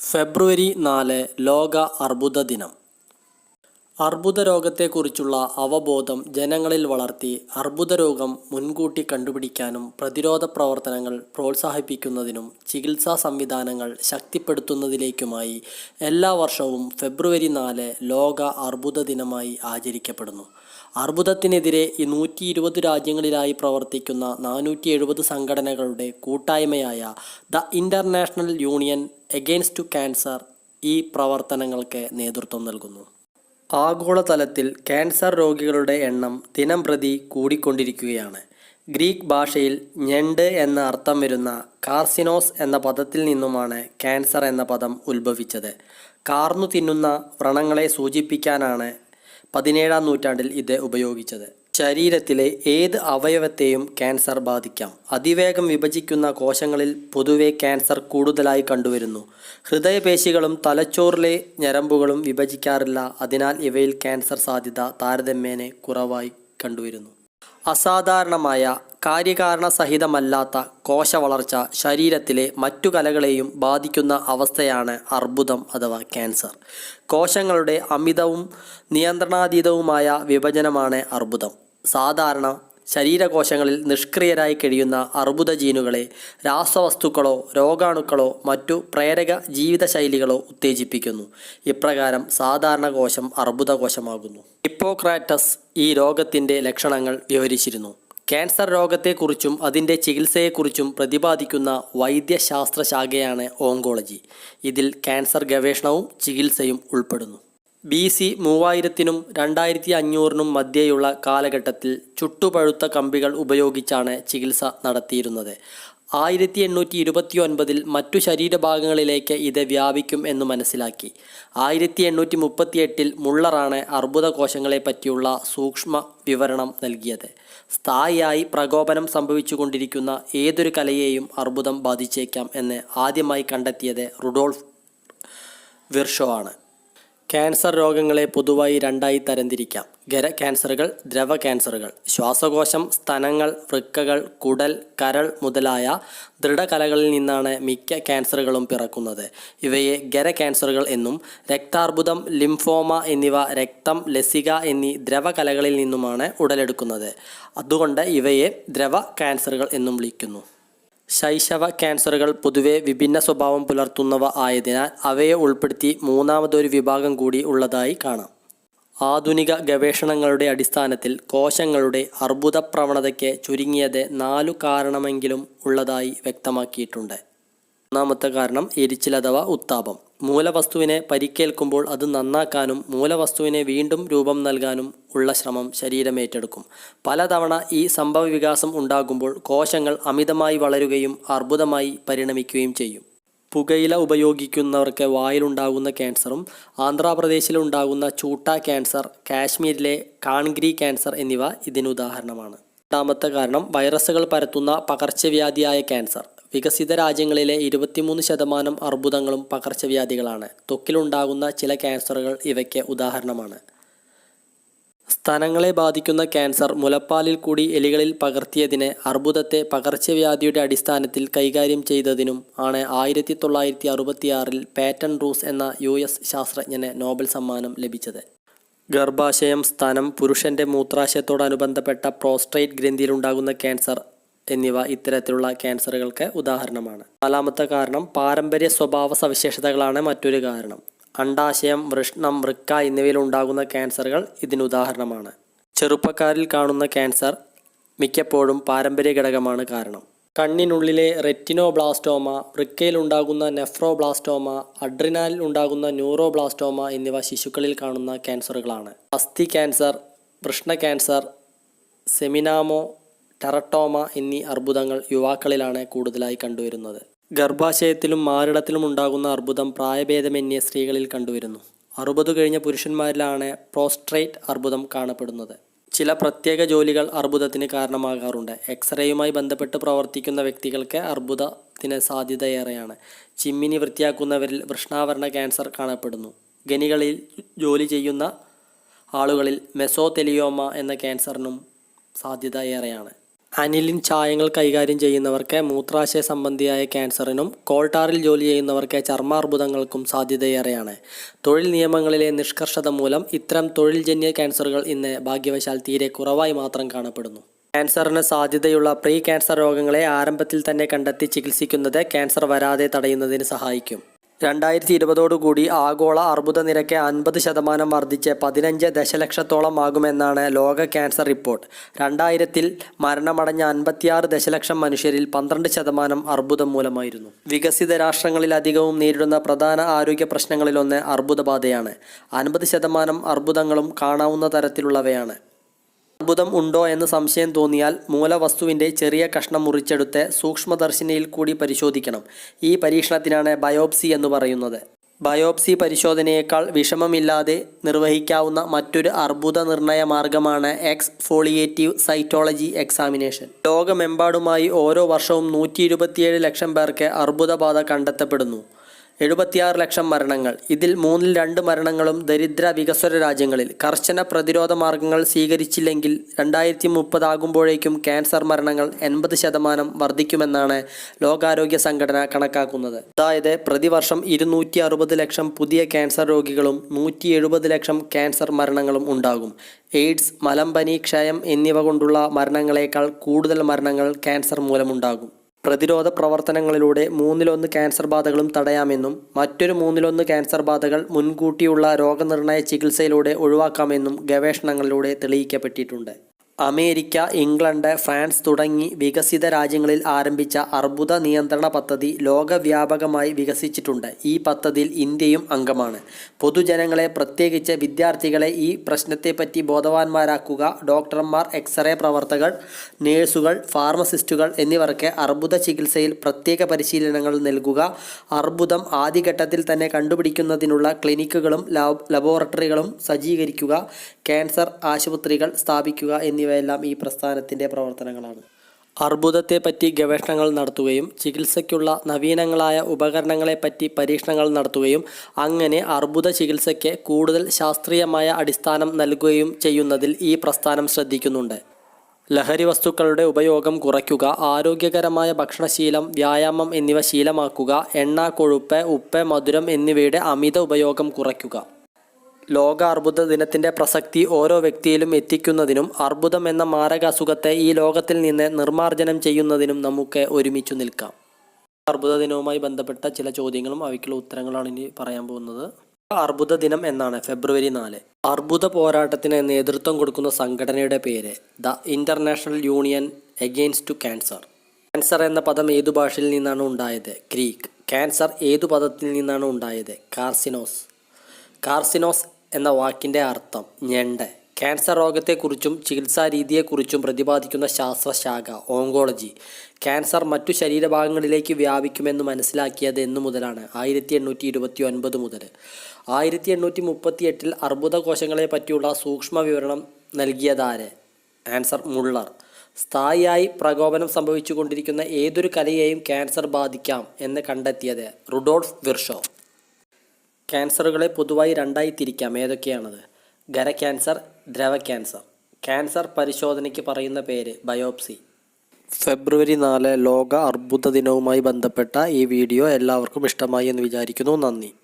ഫെബ്രുവരി നാല് ലോക അർബുദ ദിനം. അർബുദ രോഗത്തെക്കുറിച്ചുള്ള അവബോധം ജനങ്ങളിൽ വളർത്തി അർബുദ രോഗം മുൻകൂട്ടി കണ്ടുപിടിക്കാനും പ്രതിരോധ പ്രവർത്തനങ്ങൾ പ്രോത്സാഹിപ്പിക്കുന്നതിനും ചികിത്സാ സംവിധാനങ്ങൾ ശക്തിപ്പെടുത്തുന്നതിലേക്കുമായി എല്ലാ വർഷവും ഫെബ്രുവരി നാല് ലോക അർബുദ ദിനമായി ആചരിക്കപ്പെടുന്നു. അർബുദത്തിനെതിരെ ഈ നൂറ്റി ഇരുപത് രാജ്യങ്ങളിലായി പ്രവർത്തിക്കുന്ന നാനൂറ്റി എഴുപത് സംഘടനകളുടെ കൂട്ടായ്മയായ the international union against cancer ഈ പ്രവർത്തനങ്ങൾക്ക് നേതൃത്വം നൽകുന്നു. ആഗോളതലത്തിൽ ക്യാൻസർ രോഗികളുടെ എണ്ണം ദിനം പ്രതി കൂടിക്കൊണ്ടിരിക്കുകയാണ്. ഗ്രീക്ക് ഭാഷയിൽ ഞണ്ട് എന്ന അർത്ഥം വരുന്ന കാർസിനോസ് എന്ന പദത്തിൽ നിന്നുമാണ് ക്യാൻസർ എന്ന പദം ഉത്ഭവിച്ചത്. കാർന്നു തിന്നുന്ന വ്രണങ്ങളെ സൂചിപ്പിക്കാനാണ് പതിനേഴാം നൂറ്റാണ്ടിൽ ഇത് ഉപയോഗിച്ചത്. ശരീരത്തിലെ ഏത് അവയവത്തെയും ക്യാൻസർ ബാധിക്കാം. അതിവേഗം വിഭജിക്കുന്ന കോശങ്ങളിൽ പൊതുവെ ക്യാൻസർ കൂടുതലായി കണ്ടുവരുന്നു. ഹൃദയപേശികളും തലച്ചോറിലെ ഞരമ്പുകളും വിഭജിക്കാറില്ല. അതിനാൽ ഇവയിൽ ക്യാൻസർ സാധ്യത താരതമ്യേന കുറവായി കണ്ടുവരുന്നു. അസാധാരണമായ കാര്യകാരണസഹിതമല്ലാത്ത കോശവളർച്ച ശരീരത്തിലെ മറ്റു കലകളെയും ബാധിക്കുന്ന അവസ്ഥയാണ് അർബുദം അഥവാ ക്യാൻസർ. കോശങ്ങളുടെ അമിതവും നിയന്ത്രണാതീതവുമായ വിഭജനമാണ് അർബുദം. സാധാരണ ശരീരകോശങ്ങളിൽ നിഷ്ക്രിയരായി കഴിയുന്ന അർബുദ ജീനുകളെ രാസവസ്തുക്കളോ രോഗാണുക്കളോ മറ്റു പ്രേരക ജീവിതശൈലികളോ ഉത്തേജിപ്പിക്കുന്നു. ഇപ്രകാരം സാധാരണ കോശം അർബുദ കോശമാകുന്നു. ഹിപ്പോക്രാറ്റസ് ഈ രോഗത്തിന്റെ ലക്ഷണങ്ങൾ വിവരിച്ചിരുന്നു. ക്യാൻസർ രോഗത്തെക്കുറിച്ചും അതിന്റെ ചികിത്സയെക്കുറിച്ചും പ്രതിപാദിക്കുന്ന വൈദ്യശാസ്ത്ര ശാഖയാണ് ഓങ്കോളജി. ഇതിൽ ക്യാൻസർ ഗവേഷണവും ചികിത്സയും ഉൾപ്പെടുന്നു. ബി സി മൂവായിരത്തിനും രണ്ടായിരത്തി അഞ്ഞൂറിനും മധ്യേയുള്ള കാലഘട്ടത്തിൽ ചുട്ടുപഴുത്ത കമ്പികൾ ഉപയോഗിച്ചാണ് ചികിത്സ നടത്തിയിരുന്നത്. ആയിരത്തി എണ്ണൂറ്റി ഇരുപത്തി ഒൻപതിൽ മറ്റു ശരീരഭാഗങ്ങളിലേക്ക് ഇത് വ്യാപിക്കും എന്ന് മനസ്സിലാക്കി. ആയിരത്തി എണ്ണൂറ്റി മുപ്പത്തിയെട്ടിൽ മുള്ളറാണ് അർബുദ കോശങ്ങളെ പറ്റിയുള്ള സൂക്ഷ്മ വിവരണം നൽകിയത്. സ്ഥായിയായി പ്രകോപനം സംഭവിച്ചുകൊണ്ടിരിക്കുന്ന ഏതൊരു കലയെയും അർബുദം ബാധിച്ചേക്കാം എന്ന് ആദ്യമായി കണ്ടെത്തിയത് റുഡോൾഫ് വിർഷോ ആണ്. ക്യാൻസർ രോഗങ്ങളെ പൊതുവായി രണ്ടായി തരംതിരിക്കാം. ഖര ക്യാൻസറുകൾ ദ്രവ ക്യാൻസറുകൾ. ശ്വാസകോശം സ്തനങ്ങൾ വൃക്കകൾ കുടൽ കരൾ മുതലായ ദൃഢകലകളിൽ നിന്നാണ് മിക്ക ക്യാൻസറുകളും പിറക്കുന്നത്. ഇവയെ ഖര ക്യാൻസറുകൾ എന്നും രക്താർബുദം ലിംഫോമ എന്നിവ രക്തം ലസിക എന്നീ ദ്രവകലകളിൽ നിന്നുമാണ് ഉടലെടുക്കുന്നത്. അതുകൊണ്ട് ഇവയെ ദ്രവ ക്യാൻസറുകൾ എന്നും വിളിക്കുന്നു. ശൈശവ ക്യാൻസറുകൾ പൊതുവെ വിഭിന്ന സ്വഭാവം പുലർത്തുന്നവ ആയതിനാൽ അവയെ ഉൾപ്പെടുത്തി മൂന്നാമതൊരു വിഭാഗം കൂടി ഉള്ളതായി കാണാം. ആധുനിക ഗവേഷണങ്ങളുടെ അടിസ്ഥാനത്തിൽ കോശങ്ങളുടെ അർബുദ പ്രവണതയ്ക്ക് ചുരുങ്ങിയത് നാലു കാരണമെങ്കിലും ഉള്ളതായി വ്യക്തമാക്കിയിട്ടുണ്ട്. ഒന്നാമത്തെ കാരണം എരിച്ചിൽ അഥവാ ഉത്താപം. മൂലവസ്തുവിനെ പരിക്കേൽക്കുമ്പോൾ അത് നന്നാക്കാനും മൂലവസ്തുവിനെ വീണ്ടും രൂപം നൽകാനും ഉള്ള ശ്രമം ശരീരം ഏറ്റെടുക്കും. പലതവണ ഈ സംഭവ വികാസം ഉണ്ടാകുമ്പോൾ കോശങ്ങൾ അമിതമായി വളരുകയും അർബുദമായി പരിണമിക്കുകയും ചെയ്യും. പുകയില ഉപയോഗിക്കുന്നവർക്ക് വായിലുണ്ടാകുന്ന ക്യാൻസറും ആന്ധ്രാപ്രദേശിലുണ്ടാകുന്ന ചൂട്ട ക്യാൻസർ കാശ്മീരിലെ കാൺഗ്രി ക്യാൻസർ എന്നിവ ഇതിനുദാഹരണമാണ് രണ്ടാമത്തെ കാരണം വൈറസുകൾ പരത്തുന്ന പകർച്ചവ്യാധിയായ ക്യാൻസർ. വികസിത രാജ്യങ്ങളിലെ ഇരുപത്തിമൂന്ന് ശതമാനം അർബുദങ്ങളും പകർച്ചവ്യാധികളാണ്. ത്വക്കിലുണ്ടാകുന്ന ചില ക്യാൻസറുകൾ ഇവയ്ക്ക് ഉദാഹരണമാണ്. സ്തനങ്ങളെ ബാധിക്കുന്ന ക്യാൻസർ മുലപ്പാലിൽ കൂടി എലികളിൽ പകർത്തിയതിനെ അർബുദത്തെ പകർച്ചവ്യാധിയുടെ അടിസ്ഥാനത്തിൽ കൈകാര്യം ചെയ്തതിനും ആണ് ആയിരത്തി തൊള്ളായിരത്തി അറുപത്തിയാറിൽ പാറ്റൺ റൂസ് എന്ന യു എസ് ശാസ്ത്രജ്ഞന് നോബൽ സമ്മാനം ലഭിച്ചത്. ഗർഭാശയം സ്തനം പുരുഷന്റെ മൂത്രാശയത്തോടനുബന്ധപ്പെട്ട പ്രോസ്ട്രേറ്റ് ഗ്രന്ഥിയിലുണ്ടാകുന്ന ക്യാൻസർ എന്നിവ ഇത്തരത്തിലുള്ള ക്യാൻസറുകൾക്ക് ഉദാഹരണമാണ്. നാലാമത്തെ കാരണം പാരമ്പര്യ സ്വഭാവ സവിശേഷതകളാണ് മറ്റൊരു കാരണം. അണ്ടാശയം വൃഷ്ണം വൃക്ക എന്നിവയിൽ ഉണ്ടാകുന്ന ക്യാൻസറുകൾ ഇതിന് ഉദാഹരണമാണ്. ചെറുപ്പക്കാരിൽ കാണുന്ന ക്യാൻസർ മിക്കപ്പോഴും പാരമ്പര്യ ഘടകമാണ് കാരണം. കണ്ണിനുള്ളിലെ റെറ്റിനോബ്ലാസ്റ്റോമ വൃക്കയിൽ ഉണ്ടാകുന്ന നെഫ്രോബ്ലാസ്റ്റോമ അഡ്രിനാലിൽ ഉണ്ടാകുന്ന ന്യൂറോബ്ലാസ്റ്റോമ എന്നിവ ശിശുക്കളിൽ കാണുന്ന ക്യാൻസറുകളാണ്. അസ്ഥി ക്യാൻസർ വൃഷ്ണ ക്യാൻസർ സെമിനാമോ ടെറട്ടോമ എന്നീ അർബുദങ്ങൾ യുവാക്കളിലാണ് കൂടുതലായി കണ്ടുവരുന്നത്. ഗർഭാശയത്തിലും മാറിടത്തിലും ഉണ്ടാകുന്ന അർബുദം പ്രായഭേദമന്യേ സ്ത്രീകളിൽ കണ്ടുവരുന്നു. അറുപത് കഴിഞ്ഞ പുരുഷന്മാരിലാണ് പ്രോസ്ട്രേറ്റ് അർബുദം കാണപ്പെടുന്നത്. ചില പ്രത്യേക ജോലികൾ അർബുദത്തിന് കാരണമാകാറുണ്ട്. എക്സ്റേയുമായി ബന്ധപ്പെട്ട് പ്രവർത്തിക്കുന്ന വ്യക്തികൾക്ക് അർബുദത്തിന് സാധ്യതയേറെയാണ്. ചിമ്മിനി വൃത്തിയാക്കുന്നവരിൽ വൃഷ്ണാവരണ ക്യാൻസർ കാണപ്പെടുന്നു. ഖനികളിൽ ജോലി ചെയ്യുന്ന ആളുകളിൽ മെസോതെലിയോമ എന്ന ക്യാൻസറിനും സാധ്യത ഏറെയാണ് അനിലിൻ ചായങ്ങൾ കൈകാര്യം ചെയ്യുന്നവർക്ക് മൂത്രാശയ സംബന്ധിയായ ക്യാൻസറിനും കോൾട്ടാറിൽ ജോലി ചെയ്യുന്നവർക്ക് ചർമാർബുദങ്ങൾക്കും സാധ്യതയേറെയാണ്. തൊഴിൽ നിയമങ്ങളിലെ നിഷ്കർഷത മൂലം ഇത്തരം തൊഴിൽജന്യ ക്യാൻസറുകൾ ഇന്ന് ഭാഗ്യവശാൽ തീരെ കുറവായി മാത്രം കാണപ്പെടുന്നു. ക്യാൻസറിന് സാധ്യതയുള്ള പ്രീ ക്യാൻസർ രോഗങ്ങളെ ആരംഭത്തിൽ തന്നെ കണ്ടെത്തി ചികിത്സിക്കുന്നത് ക്യാൻസർ വരാതെ തടയുന്നതിന് സഹായിക്കും. രണ്ടായിരത്തി ഇരുപതോടുകൂടി ആഗോള അർബുദ നിരക്ക് അൻപത് ശതമാനം വർദ്ധിച്ച് പതിനഞ്ച് ദശലക്ഷത്തോളം ആകുമെന്നാണ് ലോക ക്യാൻസർ റിപ്പോർട്ട്. രണ്ടായിരത്തിൽ മരണമടഞ്ഞ അൻപത്തിയാറ് ദശലക്ഷം മനുഷ്യരിൽ പന്ത്രണ്ട് ശതമാനം അർബുദം മൂലമായിരുന്നു. വികസിത രാഷ്ട്രങ്ങളിലധികവും നേരിടുന്ന പ്രധാന ആരോഗ്യ പ്രശ്നങ്ങളിലൊന്ന് അർബുദബാധയാണ്. അൻപത് ശതമാനം അർബുദങ്ങളും കാണാവുന്ന തരത്തിലുള്ളവയാണ്. അർബുദം ഉണ്ടോ എന്ന് സംശയം തോന്നിയാൽ മൂലവസ്തുവിന്റെ ചെറിയ കഷ്ണം മുറിച്ചെടുത്ത് സൂക്ഷ്മദർശിനിയിൽ കൂടി പരിശോധിക്കണം. ഈ പരീക്ഷണത്തിനാണ് ബയോപ്സി എന്ന് പറയുന്നത്. ബയോപ്സി പരിശോധനയേക്കാൾ വിഷമമില്ലാതെ നിർവഹിക്കാവുന്ന മറ്റൊരു അർബുദ നിർണയ മാർഗമാണ് എക്സ് ഫോളിയേറ്റീവ് സൈറ്റോളജി എക്സാമിനേഷൻ ലോകമെമ്പാടുമായി ഓരോ വർഷവും നൂറ്റി ലക്ഷം പേർക്ക് അർബുദബാധ കണ്ടെത്തപ്പെടുന്നു. എഴുപത്തിയാറ് ലക്ഷം മരണങ്ങൾ. ഇതിൽ മൂന്നിൽ രണ്ട് മരണങ്ങളും ദരിദ്ര വികസ്വര രാജ്യങ്ങളിൽ. കർശന പ്രതിരോധ മാർഗങ്ങൾ സ്വീകരിച്ചില്ലെങ്കിൽ രണ്ടായിരത്തി മുപ്പതാകുമ്പോഴേക്കും ക്യാൻസർ മരണങ്ങൾ എൺപത് ശതമാനം വർദ്ധിക്കുമെന്നാണ് ലോകാരോഗ്യ സംഘടന കണക്കാക്കുന്നത്. അതായത് പ്രതിവർഷം ഇരുന്നൂറ്റി അറുപത് ലക്ഷം പുതിയ ക്യാൻസർ രോഗികളും നൂറ്റി എഴുപത് ലക്ഷം ക്യാൻസർ മരണങ്ങളും ഉണ്ടാകും. എയ്ഡ്സ് മലമ്പനി ക്ഷയം എന്നിവ കൊണ്ടുള്ള മരണങ്ങളേക്കാൾ കൂടുതൽ മരണങ്ങൾ ക്യാൻസർ മൂലമുണ്ടാകും. പ്രതിരോധ പ്രവർത്തനങ്ങളിലൂടെ മൂന്നിലൊന്ന് ക്യാൻസർ ബാധകളും തടയാമെന്നും മറ്റൊരു മൂന്നിലൊന്ന് ക്യാൻസർ ബാധകൾ മുൻകൂട്ടിയുള്ള രോഗനിർണയ ചികിത്സയിലൂടെ ഒഴിവാക്കാമെന്നും ഗവേഷണങ്ങളിലൂടെ തെളിയിക്കപ്പെട്ടിട്ടുണ്ട്. അമേരിക്ക ഇംഗ്ലണ്ട് ഫ്രാൻസ് തുടങ്ങി വികസിത രാജ്യങ്ങളിൽ ആരംഭിച്ച അർബുദ നിയന്ത്രണ പദ്ധതി ലോകവ്യാപകമായി വികസിച്ചിട്ടുണ്ട്. ഈ പദ്ധതിയിൽ ഇന്ത്യയും അംഗമാണ്. പൊതുജനങ്ങളെ പ്രത്യേകിച്ച് വിദ്യാർത്ഥികളെ ഈ പ്രശ്നത്തെപ്പറ്റി ബോധവാന്മാരാക്കുക ഡോക്ടർമാർ എക്സ്റേ പ്രവർത്തകർ നേഴ്സുകൾ ഫാർമസിസ്റ്റുകൾ എന്നിവർക്ക് അർബുദ ചികിത്സയിൽ പ്രത്യേക പരിശീലനങ്ങൾ നൽകുക അർബുദം ആദ്യഘട്ടത്തിൽ തന്നെ കണ്ടുപിടിക്കുന്നതിനുള്ള ക്ലിനിക്കുകളും ലബോറട്ടറികളും സജ്ജീകരിക്കുക ക്യാൻസർ ആശുപത്രികൾ സ്ഥാപിക്കുക എന്നിവയെല്ലാം ഈ പ്രസ്ഥാനത്തിന്റെ പ്രവർത്തനങ്ങളാണ്. അർബുദത്തെപ്പറ്റി ഗവേഷണങ്ങൾ നടത്തുകയും ചികിത്സയ്ക്കുള്ള നവീനങ്ങളായ ഉപകരണങ്ങളെപ്പറ്റി പരീക്ഷണങ്ങൾ നടത്തുകയും അങ്ങനെ അർബുദ ചികിത്സയ്ക്ക് കൂടുതൽ ശാസ്ത്രീയമായ അടിസ്ഥാനം നൽകുകയും ചെയ്യുന്നതിൽ ഈ പ്രസ്ഥാനം ശ്രദ്ധിക്കുന്നുണ്ട്. ലഹരി വസ്തുക്കളുടെ ഉപയോഗം കുറയ്ക്കുക ആരോഗ്യകരമായ ഭക്ഷണശീലം വ്യായാമം എന്നിവ ശീലമാക്കുക എണ്ണ കൊഴുപ്പ് ഉപ്പ് മധുരം എന്നിവയുടെ അമിത ഉപയോഗം കുറയ്ക്കുക. ലോക അർബുദ ദിനത്തിന്റെ പ്രസക്തി ഓരോ വ്യക്തിയിലും എത്തിക്കുന്നതിനും അർബുദം എന്ന മാരക അസുഖത്തെ ഈ ലോകത്തിൽ നിന്ന് നിർമ്മാർജനം ചെയ്യുന്നതിനും നമുക്ക് ഒരുമിച്ചു നിൽക്കാം. അർബുദ ദിനവുമായി ബന്ധപ്പെട്ട ചില ചോദ്യങ്ങളും അവയ്ക്കുള്ള ഉത്തരങ്ങളാണ് ഇനി പറയാൻ പോകുന്നത്. അർബുദ ദിനം എന്നാണ് ഫെബ്രുവരി നാല്. അർബുദ പോരാട്ടത്തിന് നേതൃത്വം കൊടുക്കുന്ന സംഘടനയുടെ പേര് the international union against to cancer cancer എന്ന പദം ഏതു ഭാഷയിൽ നിന്നാണ് ഉണ്ടായത്? ഗ്രീക്ക്. ക്യാൻസർ ഏതു പദത്തിൽ നിന്നാണ് ഉണ്ടായത്? കാർസിനോസ്. കാർസിനോസ് എന്ന വാക്കിന്റെ അർത്ഥം ഞണ്ട്. ക്യാൻസർ രോഗത്തെക്കുറിച്ചും ചികിത്സാ രീതിയെക്കുറിച്ചും പ്രതിപാദിക്കുന്ന ശാസ്ത്രശാഖ ഓങ്കോളജി ക്യാൻസർ മറ്റു ശരീരഭാഗങ്ങളിലേക്ക് വ്യാപിക്കുമെന്ന് മനസ്സിലാക്കിയത് എന്നു മുതലാണ് ആയിരത്തി എണ്ണൂറ്റി ഇരുപത്തി ഒൻപത് മുതൽ. ആയിരത്തി എണ്ണൂറ്റി മുപ്പത്തി എട്ടിൽ അർബുദ കോശങ്ങളെ പറ്റിയുള്ള സൂക്ഷ്മ വിവരണം നൽകിയതാര്? Answer Muller. സ്ഥായിയായി പ്രകോപനം സംഭവിച്ചുകൊണ്ടിരിക്കുന്ന ഏതൊരു കലയെയും ക്യാൻസർ ബാധിക്കാം എന്ന് കണ്ടെത്തിയത് റുഡോൾഫ് വിർഷോ. ക്യാൻസറുകളെ പൊതുവായി രണ്ടായി തിരിക്കാം. ഏതൊക്കെയാണത്? ഖര ക്യാൻസർ ദ്രവ ക്യാൻസർ. ക്യാൻസർ പരിശോധനയ്ക്ക് പറയുന്ന പേര് ബയോപ്സി. ഫെബ്രുവരി നാല് ലോക അർബുദ ദിനവുമായി ബന്ധപ്പെട്ട ഈ വീഡിയോ എല്ലാവർക്കും ഇഷ്ടമായി എന്ന് വിചാരിക്കുന്നു. നന്ദി.